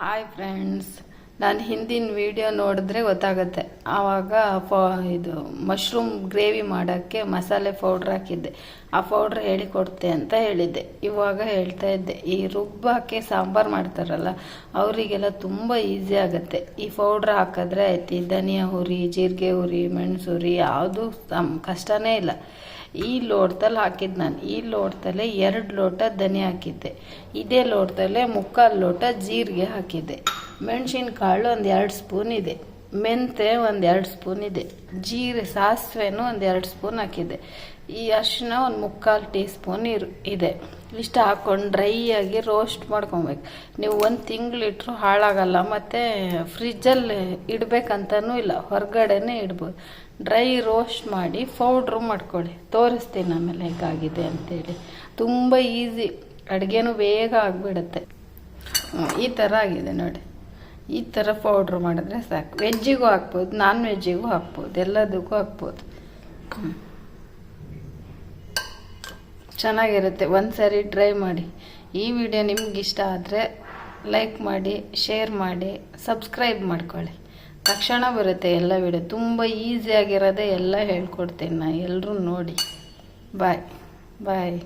Hi friends, ನಾನು ಹಿಂದಿನ video ನೋಡಿದ್ರೆ ಗೊತ್ತಾಗುತ್ತೆ. ಆವಾಗ ಇದು ಮಶ್ರೂಮ್ ಗ್ರೇವಿ ಮಾಡೋಕ್ಕೆ ಮಸಾಲೆ ಪೌಡ್ರ್ ಹಾಕಿದ್ದೆ. ಆ ಪೌಡ್ರ್ ಹೇಳಿಕೊಡ್ತೆ ಅಂತ ಹೇಳಿದ್ದೆ. ಇವಾಗ ಹೇಳ್ತಾ ಇದ್ದೆ. ಈ ರುಬ್ಬಾಕೆ ಸಾಂಬಾರು ಮಾಡ್ತಾರಲ್ಲ, ಅವರಿಗೆಲ್ಲ ತುಂಬ ಈಸಿ ಆಗುತ್ತೆ. ಈ ಪೌಡ್ರ್ ಹಾಕಿದ್ರೆ ಆಯ್ತು. ಧನಿಯಾ ಹುರಿ, ಜೀರಿಗೆ ಹುರಿ, ಮೆಣಸು ಹುರಿ, ಯಾವುದು ಕಷ್ಟನೇ ಇಲ್ಲ. ಈ ಲೋಟದಲ್ಲಿ ಹಾಕಿದ್ದು ನಾನು. ಈ ಲೋಟದಲ್ಲೇ ಎರಡು ಲೋಟ ಧನಿಯಾ ಹಾಕಿದ್ದೆ. ಇದೇ ಲೋಟದಲ್ಲೇ ಮುಕ್ಕಾಲು ಲೋಟ ಜೀರಿಗೆ ಹಾಕಿದ್ದೆ. ಮೆಣಸಿನ್ಕಾಳು ಒಂದು ಎರಡು ಸ್ಪೂನ್ ಇದೆ. ಮೆಂತೆ ಒಂದು ಎರಡು ಸ್ಪೂನ್ ಇದೆ. ಜೀರೆ, ಸಾಸಿವೆನೂ ಒಂದು ಎರಡು ಸ್ಪೂನ್ ಹಾಕಿದೆ ಈ ಅರಿಶಿನ ಒಂದು ಮುಕ್ಕಾಲು ಟೀ ಸ್ಪೂನ್ ಇರು, ಇದೆ. ಇಷ್ಟು ಹಾಕ್ಕೊಂಡು ಡ್ರೈ ಆಗಿ ರೋಸ್ಟ್ ಮಾಡ್ಕೊಬೇಕು. ನೀವು ಒಂದು ತಿಂಗಳಿಟ್ರು ಹಾಳಾಗಲ್ಲ, ಮತ್ತು ಫ್ರಿಜ್ಜಲ್ಲಿ ಇಡಬೇಕಂತನೂ ಇಲ್ಲ, ಹೊರಗಡೆನೇ ಇಡ್ಬೋದು. ಡ್ರೈ ರೋಸ್ಟ್ ಮಾಡಿ ಪೌಡ್ರು ಮಾಡ್ಕೊಳ್ಳಿ. ತೋರಿಸ್ತೀನಿ ಆಮೇಲೆ ಹೇಗಾಗಿದೆ ಅಂತೇಳಿ. ತುಂಬ ಈಸಿ, ಅಡುಗೆನೂ ಬೇಗ ಆಗಿಬಿಡುತ್ತೆ. ಈ ಥರ ಆಗಿದೆ ನೋಡಿ. ಈ ಥರ ಪೌಡ್ರ್ ಮಾಡಿದ್ರೆ ಸಾಕು. ವೆಜ್ಜಿಗೂ ಹಾಕ್ಬೋದು ನಾನ್ ವೆಜ್ಜಿಗೂ ಹಾಕ್ಬೋದು, ಎಲ್ಲದಕ್ಕೂ ಹಾಕ್ಬೋದು. ಚೆನ್ನಾಗಿರುತ್ತೆ. ಒಂದು ಸಾರಿ ಟ್ರೈ ಮಾಡಿ. ಈ ವಿಡಿಯೋ ನಿಮ್ಗೆ ಇಷ್ಟ ಆದರೆ ಲೈಕ್ ಮಾಡಿ ಶೇರ್ ಮಾಡಿ ಸಬ್ಸ್ಕ್ರೈಬ್ ಮಾಡ್ಕೊಳ್ಳಿ. ತಕ್ಷಣ ಬರುತ್ತೆ ಎಲ್ಲ ವಿಡಿಯೋ ತುಂಬ ಈಸಿಯಾಗಿರೋದೇ ಎಲ್ಲ ಹೇಳ್ಕೊಡ್ತೀನಿ ನಾನು ಎಲ್ಲರೂ ನೋಡಿ. ಬಾಯ್ ಬಾಯ್